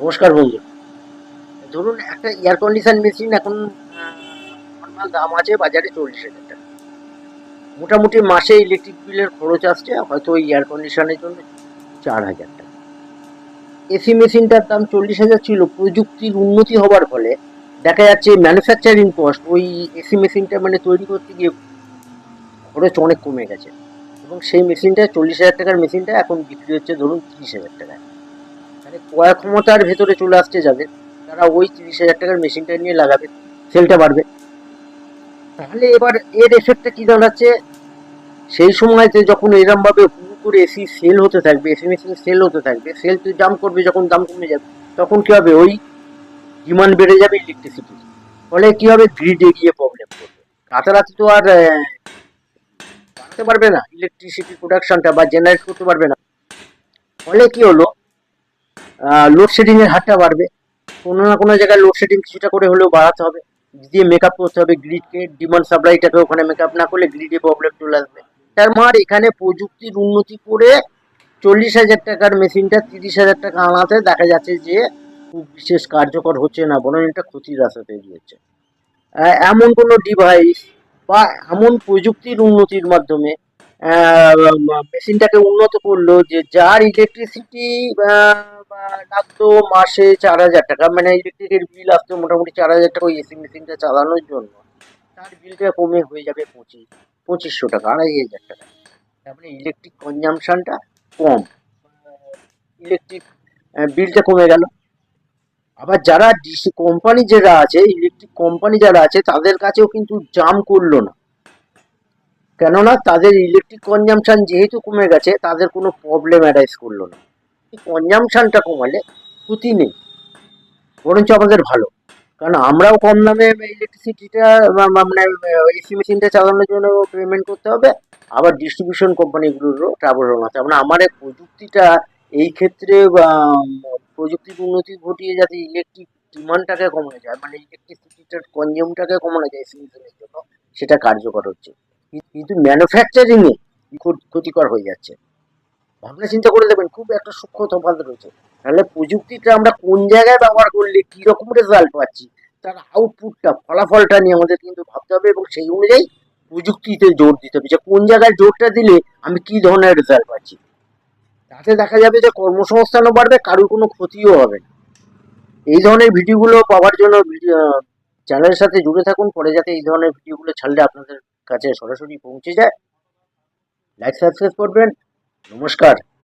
নমস্কার বন্ধু। ধরুন, একটা এয়ার কন্ডিশন মেশিন এখন নর্মাল দাম আছে, বাজারে চল্লিশ হাজার টাকা। মোটামুটি মাসে ইলেকট্রিক বিলের খরচ আসছে, হয়তো ওই এয়ার কন্ডিশনের জন্য চার হাজার টাকা। এসি মেশিনটার দাম চল্লিশ হাজার ছিল, প্রযুক্তির উন্নতি হওয়ার ফলে দেখা যাচ্ছে ম্যানুফ্যাকচারিং কস্ট ওই এসি মেশিনটা মানে তৈরি করতে গিয়ে খরচ অনেক কমে গেছে। এবং সেই মেশিনটা চল্লিশ হাজার টাকার মেশিনটা এখন বিক্রি হচ্ছে, ধরুন, তিরিশ হাজার টাকায়। মানে ক্রয় ক্ষমতার ভেতরে চলে আসতে যাবে, তারা ওই তিরিশ হাজার টাকার মেশিনটা নিয়ে লাগাবে, সেলটা বাড়বে। তাহলে এবার এর এফেক্টটা কী দাঁড়াচ্ছে? সেই সময়তে যখন এরমভাবে হু করে এসি সেল হতে থাকবে এসি মেশিন সেল হতে থাকবে সেল তুই দাম করবে, যখন দাম কমে যাবে, তখন কী হবে? ওই ডিমান্ড বেড়ে যাবে ইলেকট্রিসিটি ফলে কী হবে? গ্রিডে গিয়ে প্রবলেম করবে। রাতারাতি তো আর বাড়তে পারবে না ইলেকট্রিসিটি প্রোডাকশনটা বা জেনারেট করতে পারবে না। ফলে কী হলো? লোডশেডিং এর হারটা বাড়বে। কোনো না কোনো জায়গায় লোডশেডিং কিছুটা করে হলেও বাড়াতে হবে। দিয়ে মেকআপ করতে হবে গ্রিডকে ডিমান্ড সাপ্লাইটাকে ওখানে মেকআপ না করলে গ্রিডে প্রবলেম চলে আসবে। তার মার এখানে প্রযুক্তির উন্নতি করে চল্লিশ হাজার টাকার মেশিনটা তিরিশ হাজার টাকা আনাতে দেখা যাচ্ছে যে খুব বিশেষ কার্যকর হচ্ছে না, বরং এটা ক্ষতির রাস্তা তৈরি হচ্ছে। এমন কোনো ডিভাইস বা এমন প্রযুক্তির উন্নতির মাধ্যমে মেশিনটাকে উন্নত করল যে যার ইলেকট্রিসিটি লাগতো মাসে চার হাজার টাকা। মানে ইলেকট্রিকের বিল আসতো মোটামুটি চার হাজার টাকা ওই এসি মেশিনটা চালানোর জন্য। তার বিলটা কমে হয়ে যাবে পঁচিশ, পঁচিশশো টাকা, আড়াই হাজার টাকা। তার মানে ইলেকট্রিক কনজামশনটা কম। ইলেকট্রিক বিলটা কমে গেল। আবার যারা ডিসি কোম্পানি যারা আছে ইলেকট্রিক কোম্পানি যারা আছে, তাদের কাছেও কিন্তু জাম করল না। কেননা তাদের ইলেকট্রিক কনজামশন যেহেতু কমে গেছে, তাদের কোনো প্রবলেম অ্যারাইজ করল না। কনজামশনটা কমালে ক্ষতি নেই। বরঞ্চ আমাদের ভালো। কারণ আমরাও কম দামে ইলেকট্রিসিটিটা মানে এসি মেশিনটা চালানোর জন্য পেমেন্ট করতে হবে। আবার ডিস্ট্রিবিউশন কোম্পানিগুলোরও ট্রাভেল আছে। মানে এই প্রযুক্তিটা, এই ক্ষেত্রে প্রযুক্তির উন্নতি ঘটিয়ে যাতে ইলেকট্রিক ডিমান্ডটাকে কমানো যায় মানে ইলেকট্রিসিটিটার কনজিউমটাকে কমানো যায় এসি মেশিনের জন্য, সেটা কার্যকর হচ্ছে। কিন্তু ম্যানুফ্যাকচারিং এ ক্ষত- ক্ষতিকর হয়ে যাচ্ছে। ভাবনা চিন্তা করে দেখবেন, খুব একটা সূক্ষ্ম তফাৎ রয়েছে। তাহলে প্রযুক্তিটা আমরা কোন জায়গায় ব্যবহার করলে কি রকম রেজাল্ট পাচ্ছি, তার আউটপুটটা ফলাফলটা নিয়ে আমাদের কিন্তু ভাবতে হবে এবং সেই অনুযায়ী প্রযুক্তিতে জোর দিতে হবে যে কোন জায়গায় জোরটা দিলে আমি কি ধরনের রেজাল্ট পাচ্ছি। তাতে দেখা যাবে যে কর্মসংস্থানও বাড়বে, কারোর কোনো ক্ষতিও হবে না। এই ধরনের ভিডিওগুলো পাওয়ার জন্য চ্যানেলের সাথে জুড়ে থাকুন, পরে যাতে এই ধরনের ভিডিওগুলো ছাড়লে আপনাদের কাছে সরাসরি পৌঁছে যায়। লাইক সাবস্ক্রাইব করবেন। নমস্কার